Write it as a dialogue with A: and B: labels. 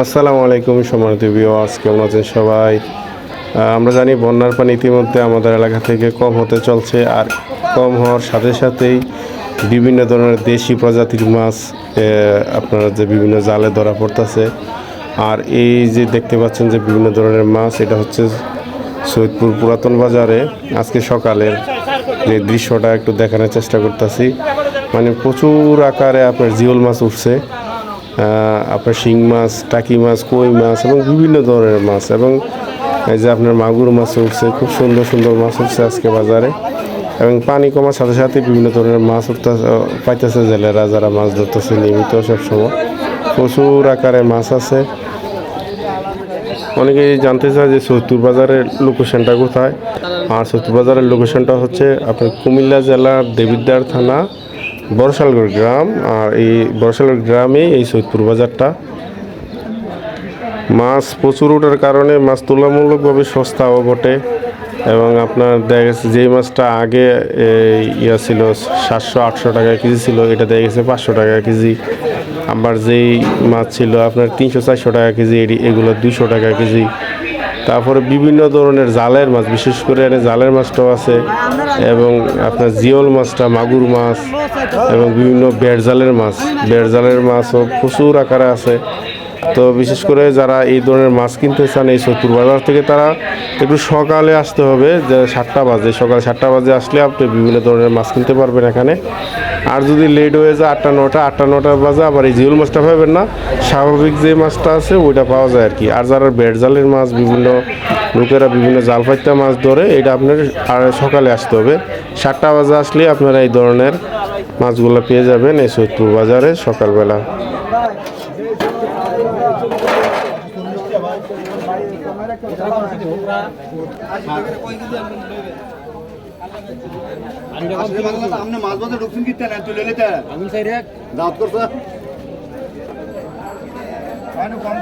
A: আসসালামু আলাইকুম সম্মানিত ভিউয়ার্স কেমন আছেন সবাই? আমরা জানি বন্যার পানি ইতিমধ্যে আমাদের এলাকা থেকে কম হতে চলছে আর কম হওয়ার সাথে সাথেই বিভিন্ন ধরনের দেশি প্রজাতির মাছ আপনারা যে বিভিন্ন জালে ধরা পড়তেছে। আর এই যে দেখতে পাচ্ছেন যে বিভিন্ন ধরনের মাছ, এটা হচ্ছে সৈয়দপুর পুরাতন বাজারে। আজকে সকালের যে দৃশ্যটা একটু দেখানোর চেষ্টা করতেছি। মানে প্রচুর আকারে আপনার জিওল মাছ উঠছে। আপনার শিং মাছ, টাকি মাছ, কই মাছ এবং বিভিন্ন ধরনের মাছ এবং এই যে আপনার মাগুর মাছ উঠছে, খুব সুন্দর সুন্দর মাছ উঠছে আজকে বাজারে এবং পানি কমার সাথে সাথে বিভিন্ন ধরনের মাছ উঠতে পাইতেছে জেলেরা যারা মাছ ধরতেছে নিয়মিত সবসময়। প্রচুর আকারে মাছ আছে। অনেকেই জানতে চায় যে সৈতুর বাজারের লোকেশনটা কোথায়। আর সৈতুর বাজারের লোকেশনটা হচ্ছে আপনার কুমিল্লা জেলার দেবিদ্বার থানা। বরশালগড় গ্রাম, আর এই বরশালগড় গ্রামে এই সৈয়দপুর বাজারটা। মাছ প্রচুর ওঠার কারণে মাছ তুলনামূলকভাবে সস্তাও বটে, এবং আপনার দেখা গেছে যেই মাছটা আগে ইয়া ছিল সাতশো, আটশো টাকা কেজি ছিল, এটা দেখা গেছে পাঁচশো টাকা কেজি। আবার যেই মাছ ছিল আপনার তিনশো, চারশো টাকা কেজি এগুলো দুশো টাকা কেজি। তারপরে বিভিন্ন ধরনের জালের মাছ, বিশেষ করে এনে জালের মাছটাও আছে, এবং আপনার জিওল মাছটা, মাগুর মাছ, এবং বিভিন্ন বেড় জালের মাছ। বেড় জালের মাছও প্রচুর আকারে আছে। তো বিশেষ করে যারা এই ধরনের মাছ কিনতে চান, এই সত্তর বাজার থেকে তারা একটু সকালে আসতে হবে, যে সাতটা বাজে। সকাল সাতটা বাজে আসলে আপনি বিভিন্ন ধরনের মাছ কিনতে পারবেন এখানে। আর যদি লেট হয়ে যায় আটটা, নটা আটটা, নটা বাজে, আবার এই জিউল মাছটা পাবেন না, স্বাভাবিক যে মাছটা আছে, ওইটা পাওয়া যায় আর কি। আর যারা বেড় জালের মাছ, বিভিন্ন লোকেরা বিভিন্ন জাল ফাইতা মাছ ধরে, এটা আপনার আর সকালে আসতে হবে। সাতটা বাজে আসলে আপনারা এই ধরনের মাছগুলো পেয়ে যাবেন এই সৈয়দপুর বাজারে সকালবেলা।
B: আমি